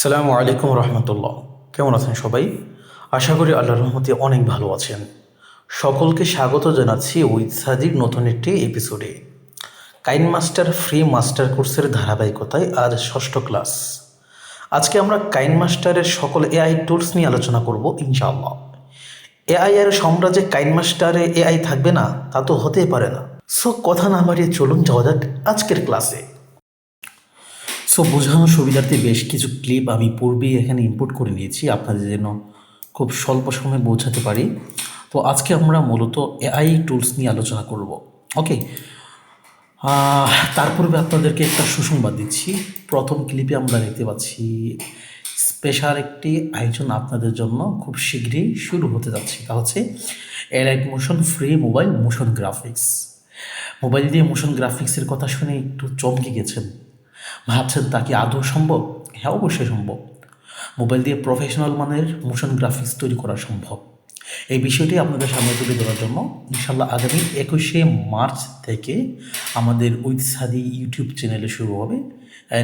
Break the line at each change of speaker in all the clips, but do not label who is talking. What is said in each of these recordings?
সালামু আলাইকুম রহমতুল্লাহ। কেমন আছেন সবাই? আশা করি আল্লাহর রহমতে অনেক ভালো আছেন। সকলকে স্বাগত জানাচ্ছি উইথ সাদির নতুন একটি এপিসোডে কাইন মাস্টার ফ্রি মাস্টার কোর্সের ধারাবাহিকতায় আজ ষষ্ঠ ক্লাস। আজকে আমরা কাইন মাস্টারের সকল এআই টুলস নিয়ে আলোচনা করব ইনশাআল্লাহ। এআই এর সাম্রাজ্যে কাইন মাস্টারে এআই থাকবে না? তা তো হতেই পারে না। সো কথা না বাড়িয়ে চলুন যাওয়া যাক আজকের ক্লাসে। সো বোঝানোর সুবিধার্থে বেশ কিছু ক্লিপ আমি পূর্বেই এখানে ইনপুট করে নিয়েছি। আপনাদের যেন খুব স্বল্প সময়ে বোঝাতে পারি। তো আজকে আমরা মূলত এআই টুলস নিয়ে আলোচনা করব। ওকে তার পূর্বে আপনাদেরকে একটা সুসংবাদ দিচ্ছি। প্রথম ক্লিপে আমরা দেখতে পাচ্ছি স্পেশাল একটি আয়োজন আপনাদের জন্য খুব শীঘ্রই শুরু হতে যাচ্ছে। তা হচ্ছে Alight motion free mobile motion graphics mobile দিয়ে মোশন গ্রাফিক্সের কথা শুনে একটু চমকে গেছেন। ভাবছেন তা কি আদৌ সম্ভব? হ্যাঁ অবশ্যই সম্ভব। মোবাইল দিয়ে প্রফেশনাল মানের মোশন গ্রাফিক্স তৈরি করা সম্ভব। এই বিষয়টি আপনাদের সামনে তুলে ধরার জন্য ইনশাল্লাহ আগামী একুশে মার্চ থেকে আমাদের উইথ সাদি ইউটিউব চ্যানেলে শুরু হবে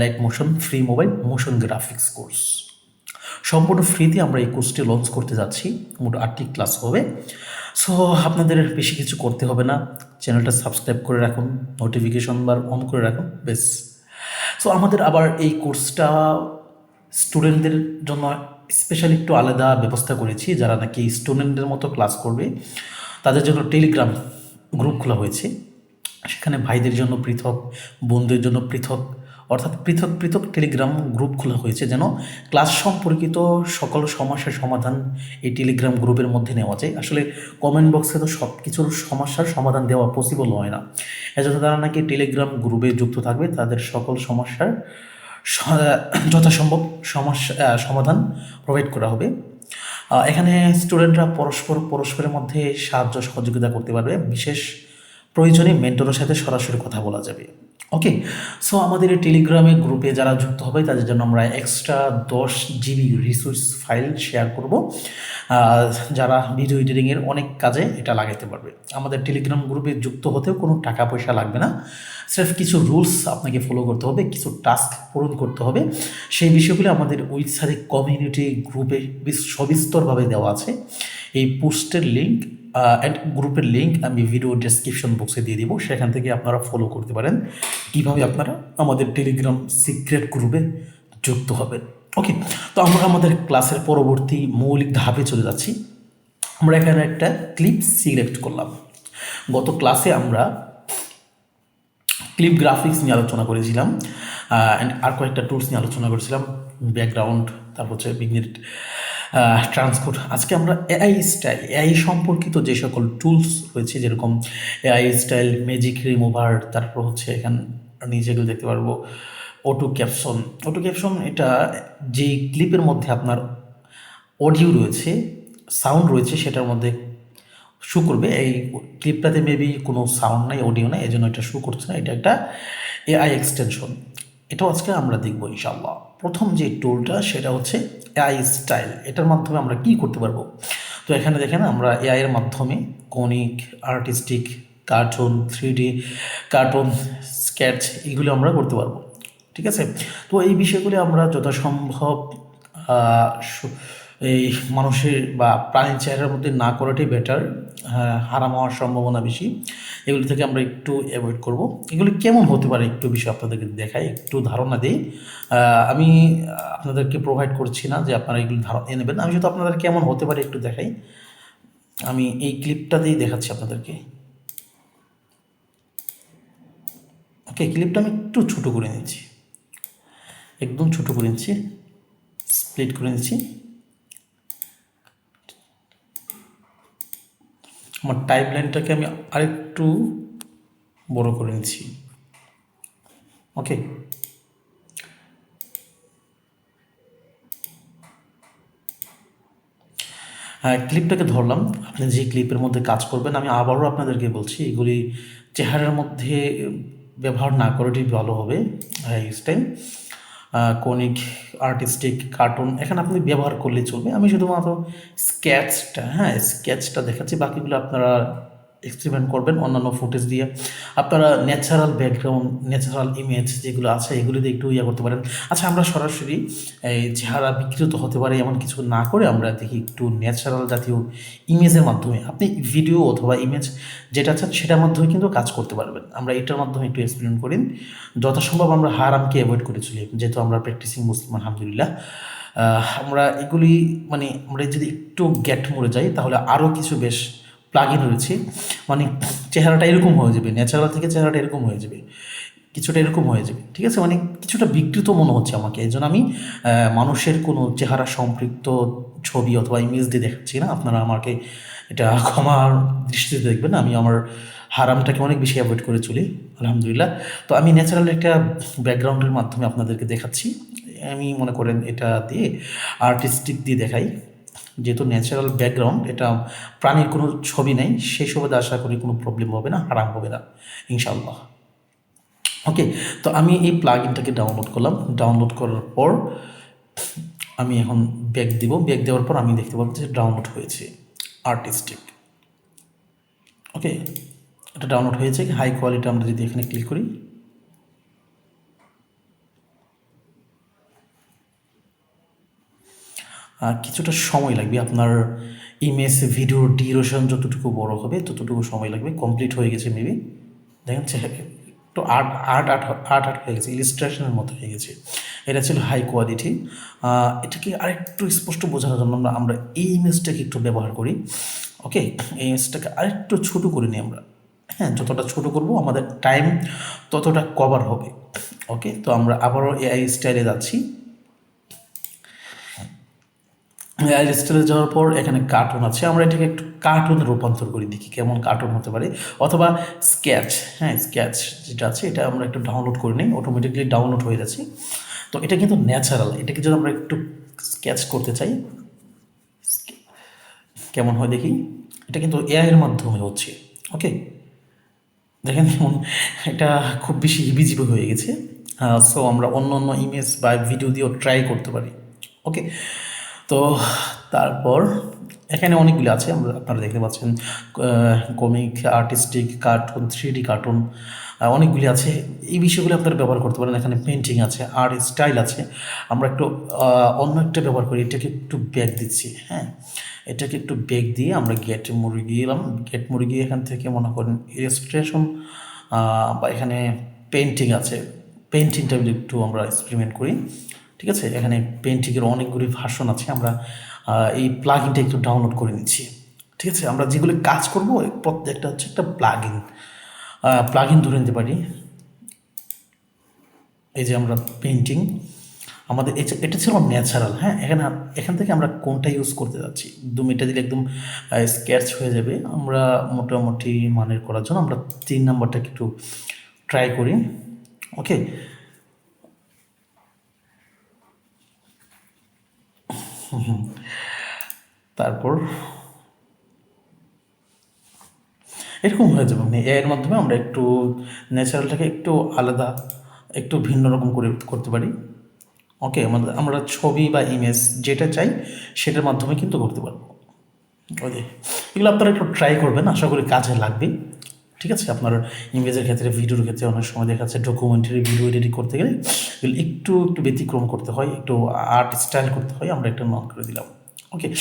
like motion free mobile motion graphics course সম্পূর্ণ ফ্রিতে আমরা এই কোর্সটি লঞ্চ করতে যাচ্ছি। মোট আটটি ক্লাস হবে। সো আপনাদের বেশি কিছু করতে হবে না। চ্যানেলটা সাবস্ক্রাইব করে রাখুন। নোটিফিকেশন বার অন করে রাখুন। বেশ সো আমাদের আবার এই কোর্সটা স্টুডেন্টদের জন্য স্পেশালি একটু আলাদা ব্যবস্থা করেছি, যারা নাকি স্টুডেন্টদের মতো ক্লাস করবে। তাদের জন্য টেলিগ্রাম গ্রুপ খোলা হয়েছে। সেখানে ভাইদের জন্য পৃথক, বোনদের জন্য পৃথক অর্থাৎ পৃথক পৃথক টেলিগ্রাম গ্রুপ খোলা হয়েছে যেন ক্লাস সম্পর্কিত সকল সমস্যার সমাধান এই টেলিগ্রাম গ্রুপের মধ্যে নেওয়া যায়। আসলে কমেন্ট বক্সে তো সব কিছুর সমস্যার সমাধান দেওয়া পসিবল হয় না। এজন্য তারা নাকি টেলিগ্রাম গ্রুপে যুক্ত থাকবে, তাদের সকল সমস্যার যথাসম্ভব সমস্যা সমাধান প্রোভাইড করা হবে। এখানে স্টুডেন্টরা পরস্পর, পরস্পরের মধ্যে সাহায্য সহযোগিতা করতে পারবে। বিশেষ প্রয়োজনে মেন্টরের সাথে সরাসরি কথা বলা যাবে। ওকে সো আমাদের এই টেলিগ্রামে গ্রুপে যারা যুক্ত হবে, তাদের জন্য আমরা এক্সট্রা দশ জিবি রিসোর্স ফাইল শেয়ার করব। যারা ভিডিও এডিটিংয়ের অনেক কাজে এটা লাগাতে পারবে। আমাদের টেলিগ্রাম গ্রুপে যুক্ত হতেও কোনো টাকা পয়সা লাগবে না। স্রেফ কিছু রুলস আপনাকে ফলো করতে হবে, কিছু টাস্ক পূরণ করতে হবে। সেই বিষয়গুলো আমাদের ওয়েবসাইটে কমিউনিটি গ্রুপে সবিস্তরভাবে দেওয়া আছে। এই পোস্টের লিঙ্ক অ্যান্ড গ্রুপের লিঙ্ক আমি ভিডিও ডেসক্রিপশন বক্সে দিয়ে দিব, সেখান থেকে আপনারা ফলো করতে পারেন। কীভাবে আপনারা আমাদের টেলিগ্রাম সিক্রেট গ্রুপে যুক্ত হবেন। ওকে তো আমরা আমাদের ক্লাসের পরবর্তী মৌলিক ধাপে চলে যাচ্ছি। আমরা এখানে একটা ক্লিপ সিলেক্ট করলাম। গত ক্লাসে আমরা ক্লিপ গ্রাফিক্স নিয়ে আলোচনা করেছিলাম অ্যান্ড আর কয়েকটা টুলস নিয়ে আলোচনা করেছিলাম। ব্যাকগ্রাউন্ড তারপর হচ্ছে বিগনেট ট্রান্সপোর্ট আজকে আমরা এআই স্টাইল এআই সম্পর্কিত যে সকল টুলস রয়েছে, যেরকম এআই স্টাইল ম্যাজিক রিমুভার তারপর হচ্ছে এখান নিচেগুলো দেখতে পারব অটো ক্যাপশন অটো ক্যাপশন এটা যে ক্লিপের মধ্যে আপনার অডিও রয়েছে সাউন্ড রয়েছে, সেটার মধ্যে শু করবে। এই ক্লিপটাতে মেবি কোনো সাউন্ড নাই অডিও নাই এই জন্য এটা শু করছে না। এটা একটা এআই এক্সটেনশন এটাও আজকে আমরা দেখব ইনশাল্লাহ প্রথম যে টুলটা সেটা হচ্ছে এআই স্টাইল এটার মাধ্যমে আমরা কি করতে পারব? তো এখানে দেখেন আমরা এআই এর মাধ্যমে comic artistic cartoon three D cartoon sketch এগুলো আমরা করতে পারব, ঠিক আছে? তো এই বিষয়গুলি আমরা যথাসম্ভব এই মানুষের বা প্রাণীর চেহারার মধ্যে না করাটাই বেটার হারাম হওয়ার সম্ভাবনা বেশি। এগুলি থেকে আমরা একটু অ্যাভয়েড করব। এগুলি কেমন হতে পারে একটু বিষয় আপনাদেরকে দেখাই, একটু ধারণা দিই। আমি আপনাদেরকে প্রোভাইড করছি না যে আপনারা এগুলি ধারণা নেবেন। আমি শুধু আপনাদের কেমন হতে পারে একটু দেখাই। আমি এই ক্লিপটা দিয়েই দেখাচ্ছি আপনাদেরকে। ওকে ক্লিপটা আমি একটু ছোটো করে নিচ্ছি। একদম ছোটো করে নিচ্ছি। স্প্লিট করে নিচ্ছি। আমার টাইপ লাইনটাকে আমি আরেকটু বড় করে নিচ্ছি। ওকে হ্যাঁ ক্লিপটাকে ধরলাম। আপনি যে ক্লিপের মধ্যে কাজ করবেন, আমি আবারও আপনাদেরকে বলছি, এগুলি চেহারার মধ্যে ব্যবহার না করাটাই ভালো হবে স্টাইল কনিক আর্টিস্টিক কার্টুন এখানে আপনি ব্যবহার করলে চলবে। আমি শুধুমাত্র স্কেচটা হ্যাঁ স্কেচটা দেখাচ্ছি। বাকিগুলো আপনারা এক্সপেরিমেন্ট করবেন অন্যান্য ফুটেজ দিয়ে। আপনারা ন্যাচারাল ব্যাকগ্রাউন্ড ন্যাচারাল ইমেজ যেগুলো আছে, এগুলো দিয়ে একটু ইয়ে করতে পারেন। আচ্ছা আমরা সরাসরি এই চেহারা বিকৃত হতে পারে এমন কিছু না করে আমরা দেখি একটু ন্যাচারাল জাতীয় ইমেজের মাধ্যমে। আপনি ভিডিও অথবা ইমেজ যেটা চান সেটার মাধ্যমে কিন্তু কাজ করতে পারবেন। আমরা এটার মাধ্যমে একটু এক্সপেরিমেন্ট করি। যথাসম্ভব আমরা হারামকে অ্যাভয়েড করে চলি। যেহেতু আমরা প্র্যাকটিসিং মুসলিম, আলহামদুলিল্লাহ। আমরা এগুলি মানে আমরা যদি একটু গ্যাট মরে যাই, তাহলে আরও কিছু বেশ প্লাগ ইন রয়েছে। মানে চেহারাটা এরকম হয়ে যাবে ন্যাচারাল থেকে চেহারাটা এরকম হয়ে যাবে, কিছুটা এরকম হয়ে যাবে, ঠিক আছে? মানে কিছুটা বিকৃত মনে হচ্ছে আমাকে, এই জন্য আমি মানুষের কোনো চেহারা সম্পৃক্ত ছবি অথবা ইমেজ দিয়ে দেখাচ্ছি না। আপনারা আমাকে এটা ক্ষমার দৃষ্টিতে দেখবেন, আমি আমার হারামটাকে অনেক বেশি অ্যাভয়েড করে চলি, আলহামদুলিল্লাহ। তো আমি ন্যাচারাল একটা ব্যাকগ্রাউন্ডের মাধ্যমে আপনাদেরকে দেখাচ্ছি। আমি মনে করেন এটা দিয়ে আর্টিস্টিক দিয়ে দেখাই। যেহেতু ন্যাচারাল ব্যাকগ্রাউন্ড এটা প্রাণীর কোনো ছবি নেই, সেই সুবাদে আশা করি কোনো প্রবলেম হবে না, হারাম হবে না ইনশাল্লাহ ওকে তো আমি এই প্লাগ ইনটাকে ডাউনলোড করলাম। ডাউনলোড করার পর আমি এখন ব্যাক দিব। ব্যাক দেওয়ার পর আমি দেখতে পাবো যে ডাউনলোড হয়েছে আর্টিস্টিক ওকে এটা ডাউনলোড হয়েছে হাই কোয়ালিটি আমরা যদি এখানে ক্লিক করি কিছুটা সময় লাগবে। আপনার ইমেজ ভিডিওর ডিউরেশন যতটুকু বড় হবে, ততটুকু সময় লাগবে। কমপ্লিট হয়ে গেছে মেবি। দেখেন একটু art art art art art হয়ে গেছে, ইলিস্ট্রেশনের মতো হয়ে গেছে। এটা ছিল হাই কোয়ালিটি। এটাকে আরেকটু স্পষ্ট বোঝানোর জন্য আমরা আমরা এই ইমেজটাকে একটু ব্যবহার করি। ওকে? এই ইমেজটাকে আরেকটু ছোটো করে নিই আমরা। হ্যাঁ যতটা ছোট করব, আমাদের টাইম ততটা কভার হবে। ওকে? তো আমরা আবারও এআই স্টাইলে যাচ্ছি। স্টাইলে যাওয়ার পর এখানে কার্টুন আছে। আমরা এটাকে একটু কার্টুনে রূপান্তর করে দেখি কেমন কার্টুন হতে পারে। অথবা স্কেচ হ্যাঁ স্কেচ যেটা আছে, এটা আমরা একটু ডাউনলোড করে নিই অটোমেটিকলি ডাউনলোড হয়ে যাচ্ছে তো এটা কিন্তু ন্যাচারাল এটাকে যদি আমরা একটু স্কেচ করতে চাই, কেমন হয় দেখি? এটা কিন্তু এআইয়ের মাধ্যমে হচ্ছে ওকে দেখেন, যেমন এটা খুব বেশি হিবিজিবি হয়ে গেছে। সো আমরা অন্য অন্য ইমেজ বা ভিডিও দিয়েও ট্রাই করতে পারি ওকে তো তারপর এখানে অনেকগুলি আছে, আমরা আপনারা দেখতে পাচ্ছেন comic artistic cartoon three D cartoon অনেকগুলি আছে। এই বিষয়গুলো আপনারা ব্যবহার করতে পারেন, এখানে পেন্টিং আছে আর্ট স্টাইল আছে। আমরা একটু অন্য একটা ব্যবহার করি, এটাকে একটু ব্যাগ দিচ্ছি হ্যাঁ? এটাকে একটু ব্যাগ দিয়ে আমরা গেট মুড়ি গিয়েলাম গেট মুড়ি গিয়ে এখান থেকে মনে করেন ইলাস্ট্রেশন বা এখানে পেন্টিং আছে। পেন্টিংটা একটু আমরা এক্সপেরিমেন্ট করি ঠিক আছে? এখানে পেন্টিংয়ের অনেকগুলি ভার্সন আছে, আমরা এই প্লাগিনটা একটু ডাউনলোড করে নিচ্ছি। ঠিক আছে? আমরা যেগুলো কাজ করব প্রত্যেকটা হচ্ছে একটা প্লাগিন প্লাগিন ধরে নিতে পারি। এই যে আমরা পেন্টিং আমাদের এটা এটা ছিল ন্যাচারাল হ্যাঁ? এখানে এখান থেকে আমরা কোনটা ইউজ করতে যাচ্ছি? দু মিনিটে দিলে একদম স্কেচ হয়ে যাবে। আমরা মোটামুটি মানের করার জন্য আমরা তিন নাম্বারটাকে একটু ট্রাই করি। ওকে তারপর এরকম হয়ে যাবে মানে এর মাধ্যমে আমরা একটু ন্যাচারালটাকে একটু আলাদা, একটু ভিন্ন রকম করে করতে পারি। ওকে, আমাদের, আমরা ছবি বা ইমেজ যেটা চাই সেটার মাধ্যমে কিন্তু করতে পারব। যে, এগুলো আপনারা একটু ট্রাই করবেন, আশা করি কাজে লাগবে। ঠিক আছে? আপনার ইমেজের ক্ষেত্রে, ভিডিওর ক্ষেত্রে অনেক সময় দেখা যাচ্ছে ডকুমেন্টারি ভিডিও এডিটিং করতে গেলে একটু একটু ব্যতিক্রম করতে হয়, একটু আর্ট স্টাইল করতে হয়, আমরা একটা নন করে দিলাম। ওকে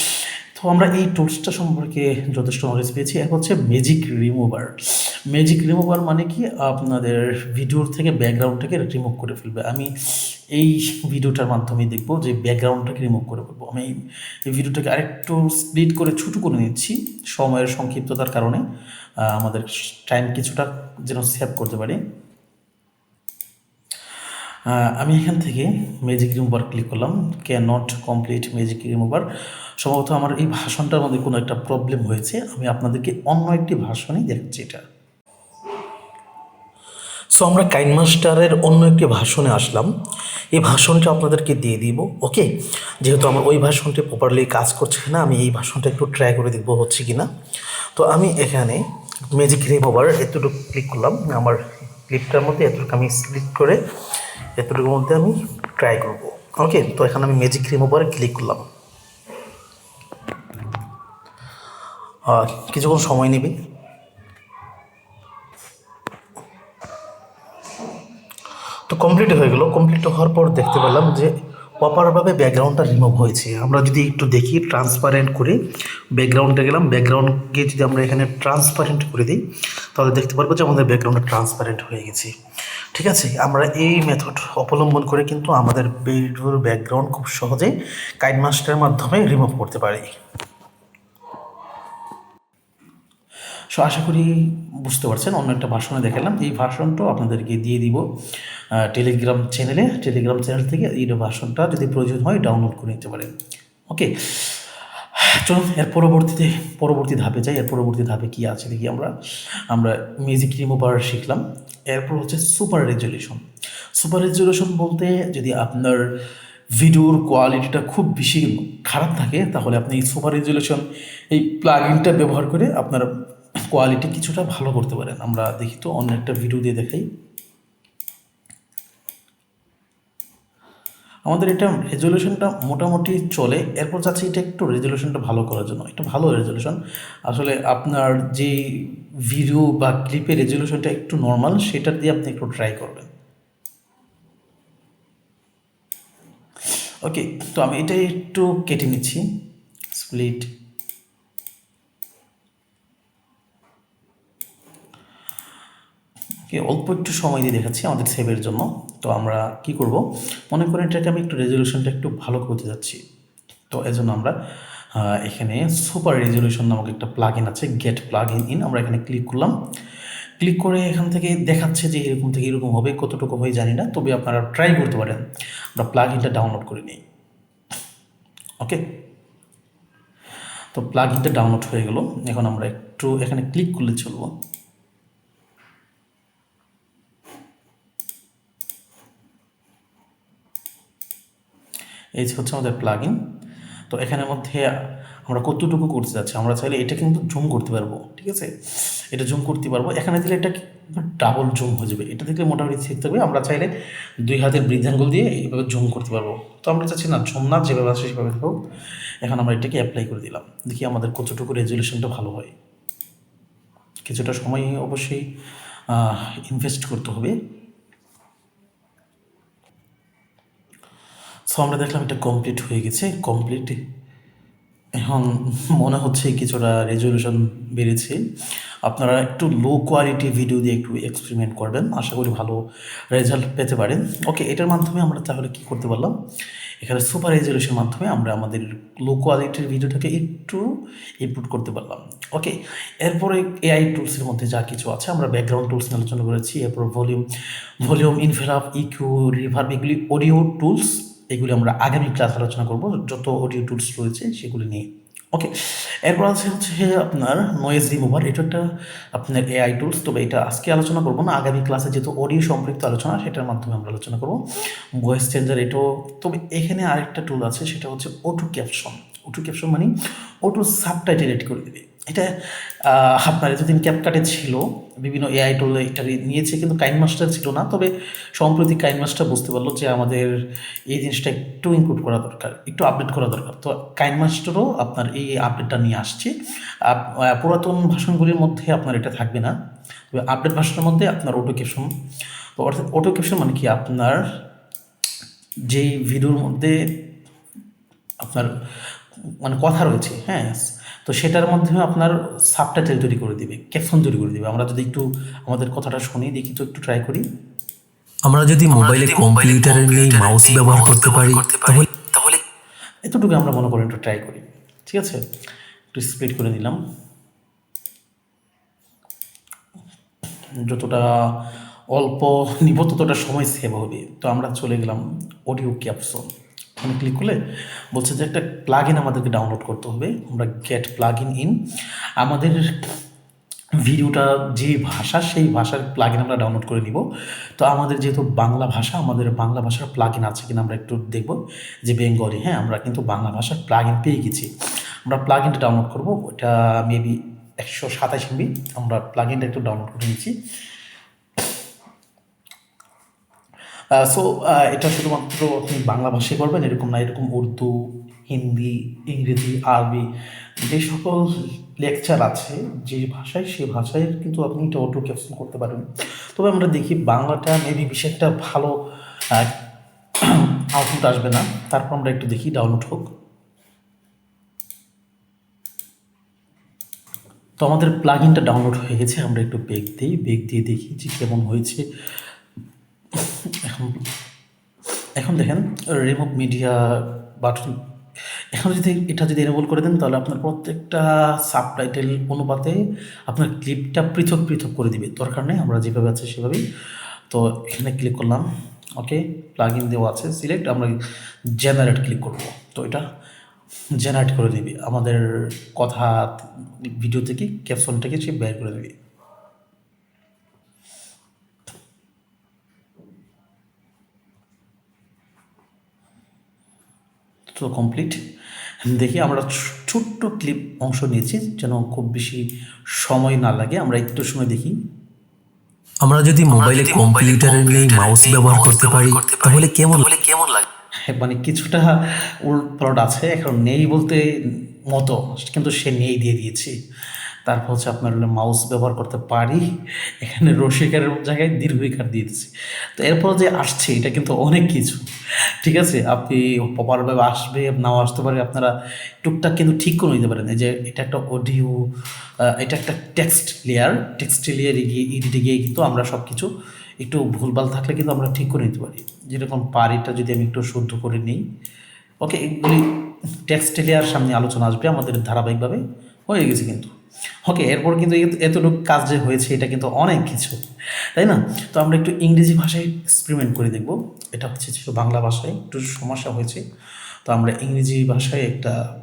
তো আমরা এই টুলসটা সম্পর্কে যথেষ্ট নলেজ পেয়েছি। এক হচ্ছে ম্যাজিক রিমুভার ম্যাজিক রিমুভার মানে কি? আপনাদের ভিডিওর থেকে ব্যাকগ্রাউন্ডটাকে রিমুভ করে ফেলবে। আমি এই ভিডিওটার মাধ্যমে দেখব যে ব্যাকগ্রাউন্ডটাকে রিমুভ করে ফেলব। আমি এই- ভিডিওটাকে আরেকটু স্প্লিট করে ছোটো করে নিচ্ছি সময়ের সংক্ষিপ্ততার কারণে। আমাদের টাইম কিছুটা যেন সেভ করতে পারি। আমি এখান থেকে ম্যাজিক রিমুভার ক্লিক করলাম। কে নট কমপ্লিট ম্যাজিক রিমুভার সম্ভবত আমার এই ভাষণটার মধ্যে কোনো একটা প্রবলেম হয়েছে। আমি আপনাদেরকে অন্য একটি ভাষণই দেখাচ্ছি এটা। সো আমরা কাইন মাস্টারের অন্য একটি ভাষণে আসলাম। এই ভাষণটা আপনাদেরকে দিয়ে দিব ওকে যেহেতু আমার ওই ভাষণটি প্রপারলি কাজ করছে না, আমি এই ভাষণটা একটু ট্রাই করে দেখব হচ্ছে কি না তো আমি এখানে মিউজিক রিমুভার এতটুকু ক্লিক করলাম। আমার ক্লিপটার মধ্যে এতটুকু আমি ক্লিক করে এতটুকুর মধ্যে আমি ট্রাই করব। ওকে তো এখানে আমি ম্যাজিক রিমুভারে ক্লিক করলাম। আর কিছুক্ষণ সময় নেবে। তো কমপ্লিট হয়ে গেল। কমপ্লিট হওয়ার পর দেখতে পেলাম যে প্রপারভাবে ব্যাকগ্রাউন্ডটা রিমুভ হয়েছে। আমরা যদি একটু দেখি ট্রান্সপারেন্ট করে ব্যাকগ্রাউন্ডে গেলাম। ব্যাকগ্রাউন্ডকে যদি আমরা এখানে ট্রান্সপারেন্ট করে দিই, তাহলে দেখতে পারব যে আমাদের ব্যাকগ্রাউন্ডটা ট্রান্সপারেন্ট হয়ে গেছে। ঠিক আছে? আমরা এই মেথড অবলম্বন করে কিন্তু আমাদের ভিডিওর ব্যাকগ্রাউন্ড খুব সহজে কাইন মাস্টারের মাধ্যমে রিমুভ করতে পারি। সো আশা করি বুঝতে পারছেন, অন্য একটা ভাষণে দেখালাম। এই ভাষণটাও আপনাদেরকে দিয়ে দিব টেলিগ্রাম চ্যানেলে টেলিগ্রাম চ্যানেল থেকে এই ভাষণটা যদি প্রয়োজন হয় ডাউনলোড করে নিতে পারেন। ওকে চলুন, এর পরবর্তীতে, পরবর্তী ধাপে যাই। এর পরবর্তী ধাপে কী আছে দেখি আমরা। আমরা মিউজিক রিমুভার শিখলাম। এরপর হচ্ছে সুপার রেজলিউশন সুপার রেজলিউশন বলতে যদি আপনার ভিডিওর কোয়ালিটিটা খুব বেশি খারাপ থাকে, তাহলে আপনি এই সুপার রেজলিউশন এই প্লাগিনটা ব্যবহার করে আপনার কোয়ালিটি কিছুটা ভালো করতে পারেন। আমরা দেখি তো, অন্য একটা ভিডিও দিয়ে দেখাই। আমাদের এটা রেজলিউশনটা মোটামুটি চলে। এরপর যাচ্ছে এটা একটু রেজলিউশনটা ভালো করার জন্য। এটা ভালো রেজলিউশন আসলে আপনার যে ভিডিও বা ক্লিপের রেজলিউশনটা একটু নর্মাল সেটা দিয়ে আপনি একটু ট্রাই করবেন। ওকে তো আমি এটা একটু কেটে নিচ্ছি। স্প্লিট কে অল্প একটু সময় দিয়ে দেখাচ্ছি আমাদের সেভের জন্য। তো আমরা কি করব? মনে করেন এটাকে আমি একটু রেজলিউশনটা একটু ভালো করতে যাচ্ছি। তো এজন্য আমরা এখানে সুপার রেজলিউশন নামক একটা প্লাগ ইন আছে গেট প্লাগ ইন ইন আমরা এখানে ক্লিক করলাম। ক্লিক করে এখান থেকে দেখাচ্ছে যে এরকম থেকে এরকম হবে, কতটুকু হয় জানি না, তবে আপনারা ট্রাই করতে পারেন। আমরা প্লাগ ইনটা ডাউনলোড করে নিই। ওকে তো প্লাগ ইনটা ডাউনলোড হয়ে গেল। এখন আমরা একটু এখানে ক্লিক করলে চলবো। এই হচ্ছে আমাদের প্লাগ ইন তো এখানের মধ্যে আমরা কতটুকু করতে যাচ্ছি? আমরা চাইলে এটা কিন্তু জুম করতে পারব, ঠিক আছে? এটা জুম করতে পারব। এখানে দিলে এটা ডাবল জুম হয়ে যাবে। এটা দেখলে মোটামুটি ঠিক থাকবে। আমরা চাইলে দুই হাতের বৃদ্ধাঙ্গুল দিয়ে এইভাবে জুম করতে পারব। তো আমরা চাচ্ছি না জুম না, যেভাবে আছে সেভাবে হোক এখন আমরা এটাকে অ্যাপ্লাই করে দিলাম। দেখি আমাদের কতটুকু রেজলিউশনটা ভালো হয়। কিছুটা সময় অবশ্যই ইনভেস্ট করতে হবে। আমরা দেখলাম এটা কমপ্লিট হয়ে গেছে কমপ্লিট এখন মনে হচ্ছে কিছুটা রেজলিউশন বেড়েছে। আপনারা একটু লো কোয়ালিটি ভিডিও দিয়ে একটু এক্সপেরিমেন্ট করবেন, আশা করি ভালো রেজাল্ট পেতে পারেন। ওকে এটার মাধ্যমে আমরা তাহলে কী করতে পারলাম? এখানে সুপার রেজলিউশনের মাধ্যমে আমরা আমাদের লো কোয়ালিটির ভিডিওটাকে একটু ইম্প্রুভ করতে পারলাম। ওকে এরপরে এআই টুলসের মধ্যে যা কিছু আছে আমরা ব্যাকগ্রাউন্ড টুলস নিয়ে আলোচনা করেছি, এরপর volume volume envelope EQ reverb এগুলি অডিও টুলস এগুলি আমরা আগামী ক্লাস আলোচনা করব। যত অডিও টুলস রয়েছে সেগুলি নিয়ে। ওকে এরপর আছে হচ্ছে আপনার নয়েজ রিমুভার এটা একটা আপনার এআই টুলস তবে এটা আজকে আলোচনা করব না। আগামী ক্লাসে যেহেতু অডিও সম্পৃক্ত আলোচনা, সেটার মাধ্যমে আমরা আলোচনা করব। ভয়েস চেঞ্জার এটাও, তবে এখানে আরেকটা টুল আছে, সেটা হচ্ছে অটো ক্যাপশন অটো ক্যাপশন মানে অটো সাবটাইটেল এড করে দেবে। এটা আপনার এতদিন ক্যাপকাটে ছিল, বিভিন্ন এআই টোলে এটা নিয়েছে, কিন্তু কাইন মাস্টার ছিল না, তবে সম্প্রতি কাইন মাস্টার বুঝতে পারল যে আমাদের এই জিনিসটা একটু ইনক্লুড করা দরকার, একটু আপডেট করা দরকার। তো কাইন মাস্টারও আপনার এই আপডেটটা নিয়ে আসছে। পুরাতন ভাষণগুলির মধ্যে আপনার এটা থাকবে না, তবে আপডেট ভাষণের মধ্যে আপনার অটো ক্যাপশন তো অর্থাৎ অটো ক্যাপশন মানে কি? আপনার যেই ভিডিওর মধ্যে আপনার মানে কথা রয়েছে হ্যাঁ তো সেটার মাধ্যমে আপনার সাবটাইটেল তৈরি করে দিবে ক্যাপশন তৈরি করে দিবে। আমরা যদি একটু আমাদের কথাটা শুনি দেখি তো একটু ট্রাই করি।
আমরা যদি মোবাইলে কম্পিউটারের নিয়ে মাউস ব্যবহার করতে পারি তাহলে
তাহলে এতটুকু আমরা মনে করি একটু ট্রাই করি ঠিক আছে? একটু স্প্লিট করে দিলাম যতটা অল্প নিব ততটা সময় সেভ হবে। তো আমরা চলে গেলাম অডিও ক্যাপশন ওখানে ক্লিক করলে বলছে যে একটা প্লাগ ইন আমাদেরকে ডাউনলোড করতে হবে। আমরা গেট প্লাগ ইন ইন আমাদের ভিডিওটা যে ভাষা, সেই ভাষার প্লাগ ইন আমরা ডাউনলোড করে নিব। তো আমাদের যেহেতু বাংলা ভাষা, আমাদের বাংলা ভাষার প্লাগ ইন আছে কিনা আমরা একটু দেখব যে বেঙ্গলি। হ্যাঁ আমরা কিন্তু বাংলা ভাষার প্লাগ ইন পেয়ে গেছি। আমরা প্লাগ ইনটা ডাউনলোড করব। ওটা মেবি একশো সাতাশ এমবি আমরা প্লাগ ইনটা একটু ডাউনলোড করে নিচ্ছি। সো এটা শুধুমাত্র আপনি বাংলা ভাষায় করবেন এরকম না, এরকম উর্দু, হিন্দি, ইংরেজি, আরবি যে সকল লেকচার আছে, যে ভাষায়, সে ভাষায় কিন্তু আপনি এটা অটো ক্যাপশন করতে পারেন। তবে আমরা দেখি বাংলাটা মেবি বেশি একটা ভালো আউটপুট আসবে না। তারপর আমরা একটু দেখি ডাউনলোড হোক। তো আমাদের প্লাগইনটা ডাউনলোড হয়ে গেছে, আমরা একটু বেগ দিই। বেগ দিয়ে দেখি যে কেমন হয়েছে। এখন দেখেন রিমুভ মিডিয়া বাটন এখন যদি এটা যদি এনেবল করে দেন, তাহলে আপনার প্রত্যেকটা সাবটাইটেল অনুপাতে আপনার ক্লিপটা পৃথক পৃথক করে দিবে। দরকার নেই আমরা যেভাবে আছে সেভাবেই। তো এখানে ক্লিক করলাম। ওকে প্লাগ ইন দেওয়া আছে সিলেক্ট আমরা জেনারেট ক্লিক করব। তো এটা জেনারেট করে দিবে। আমাদের কথা ভিডিও থেকে ক্যাপশনটাকে সে বের করে দেবে। তো কমপ্লিট দেখি আমরা ছোট্ট ক্লিপ অংশ নিয়েছি যেন খুব বেশি সময় না লাগে। আমরা একটু সময় দেখি।
আমরা যদি মোবাইলে কম্পিউটারের নেই মাউস ব্যবহার করতে পারি তাহলে কেমন কেমন লাগে?
হ্যাঁ, মানে কিছুটা উল্ট পালট আছে এখন নেই বলতে মতো কিন্তু সে নেই দিয়ে দিয়েছি। তারপর হচ্ছে আপনার মাউস ব্যবহার করতে পারি। এখানে রসিকারের জায়গায় দীর্ঘিকার দিয়ে দিচ্ছি তো এরপর যে আসছে, এটা কিন্তু অনেক কিছু। ঠিক আছে? আপনি প্রপারভাবে আসবে, নাও আসতে পারে, আপনারা টুকটাক কিন্তু ঠিক করে নিতে পারেন। যে এটা একটা অডিও এটা একটা টেক্সট লেয়ার টেক্সট লেয়ারে গিয়ে এডিটে গিয়ে কিন্তু আমরা সব কিছু একটু ভুলভাল থাকলে কিন্তু আমরা ঠিক করে নিতে পারি। যেরকম পারিটা যদি আমি একটু শুদ্ধ করে নিই। ওকে এগুলি টেক্সট লেয়ার সামনে আলোচনা আসবে। আমাদের ধারাবাহিকভাবে হয়ে গেছে কিন্তু। ওকে এরপর কিন্তু এত- এতটুকু কাজ যে হয়েছে এটা কিন্তু অনেক কিছু তাই না? তো আমরা একটু ইংরেজি ভাষায় এক্সপেরিমেন্ট করে দেখব। এটা হচ্ছে ছিল বাংলা ভাষায় একটু সমস্যা হয়েছে। তো আমরা ইংরেজি ভাষায় একটা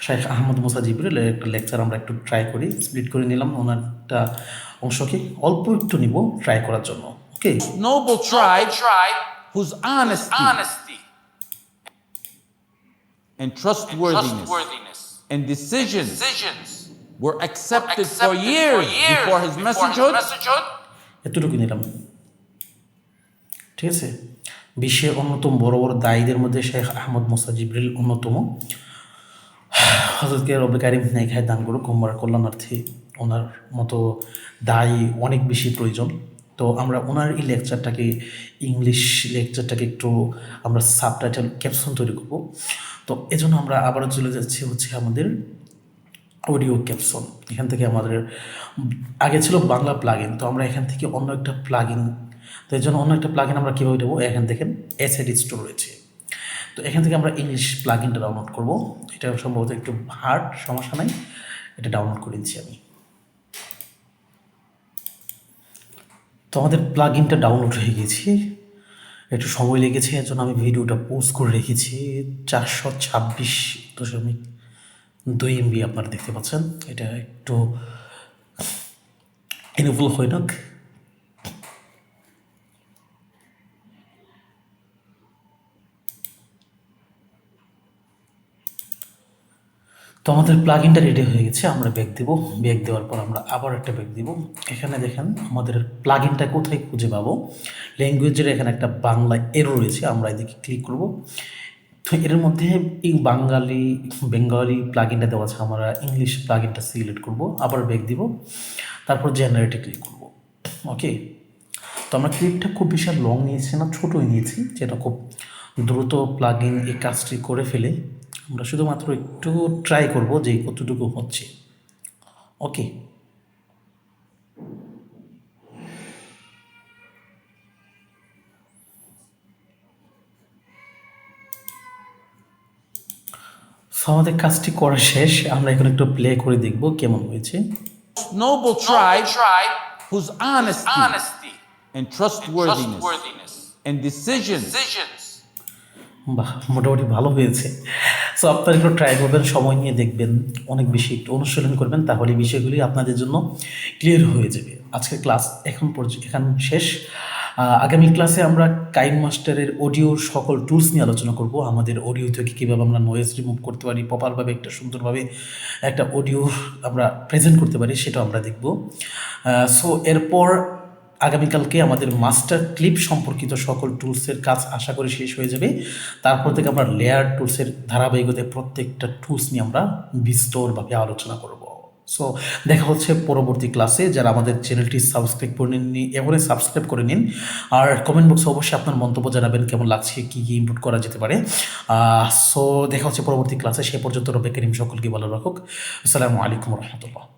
শেখ আহমদ মুসা জিবরের একটা লেকচার আমরা একটু ট্রাই করি স্প্লিট করে নিলাম। ওনার একটা অংশকে অল্প একটু নিব ট্রাই করার জন্য ওকে
tribe, whose honesty,
honesty.
and
and
trustworthiness,
trustworthiness.
And decisions
decisions
were accepted,
accepted
for years, for years before his messagehood.
messagehood
এতটুকু নিলাম। ঠিক আছে? বিশ্বের অন্যতম বড় বড় দায়ীদের মধ্যে শেখ আহমদ মোসা জিবরিল অন্যতম। হজরতকে রবে কারিম নেখায় দান করুক কোম্বার কল্যাণার্থে ওনার মতো দায়ী অনেক বেশি প্রয়োজন। তো আমরা ওনার এই লেকচারটাকে ইংলিশ লেকচারটাকে একটু আমরা সাবটাইটেল ক্যাপশন তৈরি করব। তো এজন্য আমরা আবারও চলে যাচ্ছি হচ্ছে আমাদের অডিও ক্যাপশন এখান থেকে আমাদের, আগে ছিল বাংলা প্লাগইন তো আমরা এখান থেকে অন্য একটা প্লাগইন তো এই জন্য অন্য একটা প্লাগইন আমরা কীভাবে দেবো? এখান থেকে এড স্টোর রয়েছে। তো এখান থেকে আমরা ইংলিশ প্লাগইনটা ডাউনলোড করব। এটা সম্ভবত একটু হার্ড সমস্যা নাই। এটা ডাউনলোড করে দিচ্ছি আমি। তো আমাদের প্লাগইনটা ডাউনলোড হয়ে গেছে একটু সময় লেগেছে এর জন্য আমি ভিডিওটা পোস্ট করে রেখেছি। চারশো ছাব্বিশ দশমিক দুই এমবি আপনারা দেখতে পাচ্ছেন। এটা একটু এনেবল হয় না। তো আমাদের প্লাগইনটা রেডি হয়ে গেছে, আমরা ব্যাগ দেব। ব্যাগ দেওয়ার পর আমরা আবার একটা ব্যাগ দিব। এখানে দেখেন, আমাদের প্লাগইনটা কোথায় খুঁজে পাবো? ল্যাঙ্গুয়েজের এখানে একটা বাংলা এরো রয়েছে, আমরা এদিকে ক্লিক করব। তো এর মধ্যে এই বাঙালি, বেঙ্গলি প্লাগইনটা দেওয়া আছে, আমরা ইংলিশ প্লাগইনটা সিলেক্ট করব, আবার ব্যাগ দিব। তারপর জেনারেটে ক্লিক করব। ওকে তো আমরা ক্লিপটা খুব বিশাল লং নিয়েছি না, ছোটোই নিয়েছি, যেটা খুব দ্রুত প্লাগ ইন এই কাজটি করে ফেলে। আমরা শুধুমাত্র একটু ট্রাই করব যে কতটুকু হচ্ছে ওকে So, আমাদের কাজটি করা শেষ আমরা এখন একটু প্লে করে দেখব কেমন হয়েছে
Noble tribe,
tribe
whose honesty,
honesty
and
and
trustworthiness,
trustworthiness
and decisions
decisions
মোটামুটি ভালো হয়েছে। সো আপনারা একটু ট্রাই করবেন, সময় নিয়ে দেখবেন, অনেক বেশি একটু অনুশীলন করবেন, তাহলে বিষয়গুলি আপনাদের জন্য ক্লিয়ার হয়ে যাবে। আজকের ক্লাস এখন পর্যন্ত, এখান শেষ। আগামী ক্লাসে আমরা কাইন মাস্টারের অডিওর সকল টুলস নিয়ে আলোচনা করব। আমাদের অডিও থেকে কীভাবে আমরা নয়েজ রিমুভ করতে পারি প্রপারভাবে একটা সুন্দরভাবে একটা অডিও আমরা প্রেজেন্ট করতে পারি সেটা আমরা দেখব। সো এরপর আগামীকালকে আমাদের মাস্টার ক্লিপ সম্পর্কিত সকল টুলসের কাজ আশা করি শেষ হয়ে যাবে। তারপর থেকে আমরা লেয়ার টুলসের ধারাবাহিকতায় প্রত্যেকটা টুলস নিয়ে আমরা বিস্তরভাবে আলোচনা করব। সো দেখা হচ্ছে পরবর্তী ক্লাসে যারা আমাদের চ্যানেলটি সাবস্ক্রাইব করে নিননি, এখনই সাবস্ক্রাইব করে নিন। আর কমেন্ট বক্সে অবশ্যই আপনার মন্তব্য জানাবেন, কেমন লাগছে, কী কী ইম্প্রুভ করা যেতে পারে। সো দেখা হচ্ছে পরবর্তী ক্লাসে সে পর্যন্ত রবে করিম সকলকে ভালো রাখুক। আসসালামু আলাইকুম রহমতুল্লাহ।